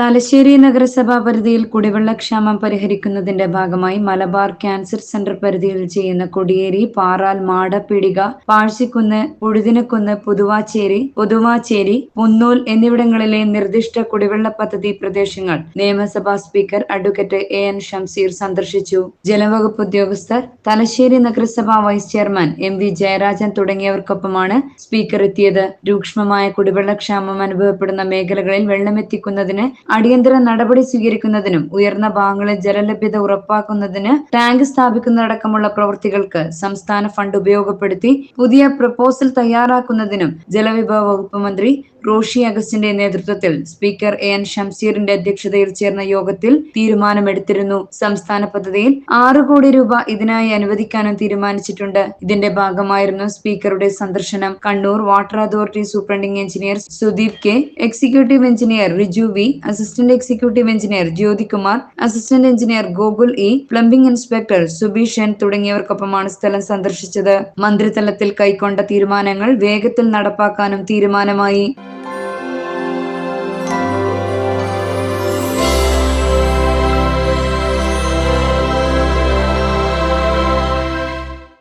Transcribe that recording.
തലശ്ശേരി നഗരസഭാ പരിധിയിൽ കുടിവെള്ളക്ഷാമം പരിഹരിക്കുന്നതിന്റെ ഭാഗമായി മലബാർ ക്യാൻസർ സെന്റർ പരിധിയിൽ ചെയ്യുന്ന കൊടിയേരി പാറാൽ മാടപ്പീടിക പാഴ്ചിക്കുന്ന് പുഴുതിനക്കുന്ന് പുതുവാച്ചേരി പുതുവാച്ചേരി പുന്നൂൽ എന്നിവിടങ്ങളിലെ നിർദ്ദിഷ്ട കുടിവെള്ള പദ്ധതി പ്രദേശങ്ങൾ നിയമസഭാ speaker advocate A N Shamseer സന്ദർശിച്ചു. ജലവകുപ്പ് ഉദ്യോഗസ്ഥർ തലശ്ശേരി നഗരസഭാ vice chairman M V Jayarajan തുടങ്ങിയവർക്കൊപ്പമാണ് speaker എത്തിയത്. രൂക്ഷമായ കുടിവെള്ളക്ഷാമം അനുഭവപ്പെടുന്ന മേഖലകളിൽ വെള്ളമെത്തിക്കുന്നതിന് അടിയന്തര നടപടി സ്വീകരിക്കുന്നതിനും ഉയർന്ന ഭാഗങ്ങളിൽ ജലലഭ്യത ഉറപ്പാക്കുന്നതിന് ടാങ്ക് സ്ഥാപിക്കുന്നതടക്കമുള്ള പ്രവൃത്തികൾക്ക് സംസ്ഥാന ഫണ്ട് ഉപയോഗപ്പെടുത്തി പുതിയ പ്രപ്പോസൽ തയ്യാറാക്കുന്നതിനും ജലവിഭവ വകുപ്പ് മന്ത്രി റോഷി അഗസ്റ്റിന്റെ നേതൃത്വത്തിൽ സ്പീക്കർ എ എൻ ഷംസീറിന്റെ അധ്യക്ഷതയിൽ ചേർന്ന യോഗത്തിൽ തീരുമാനമെടുത്തിരുന്നു. സംസ്ഥാന പദ്ധതിയിൽ ആറ് കോടി രൂപ ഇതിനായി അനുവദിക്കാനും തീരുമാനിച്ചിട്ടുണ്ട്. ഇതിന്റെ ഭാഗമായിരുന്നു സ്പീക്കറുടെ സന്ദർശനം. Kannur water authority superintending engineer Sudeep K executive engineer Riju V assistant executive engineer Jyothikumar assistant engineer Gokul E plumbing inspector Subeeshan തുടങ്ങിയവർക്കൊപ്പമാണ് സ്ഥലം സന്ദർശിച്ചത്. മന്ത്രിതലത്തിൽ കൈക്കൊണ്ട തീരുമാനങ്ങൾ വേഗത്തിൽ നടപ്പാക്കാനും തീരുമാനമായി.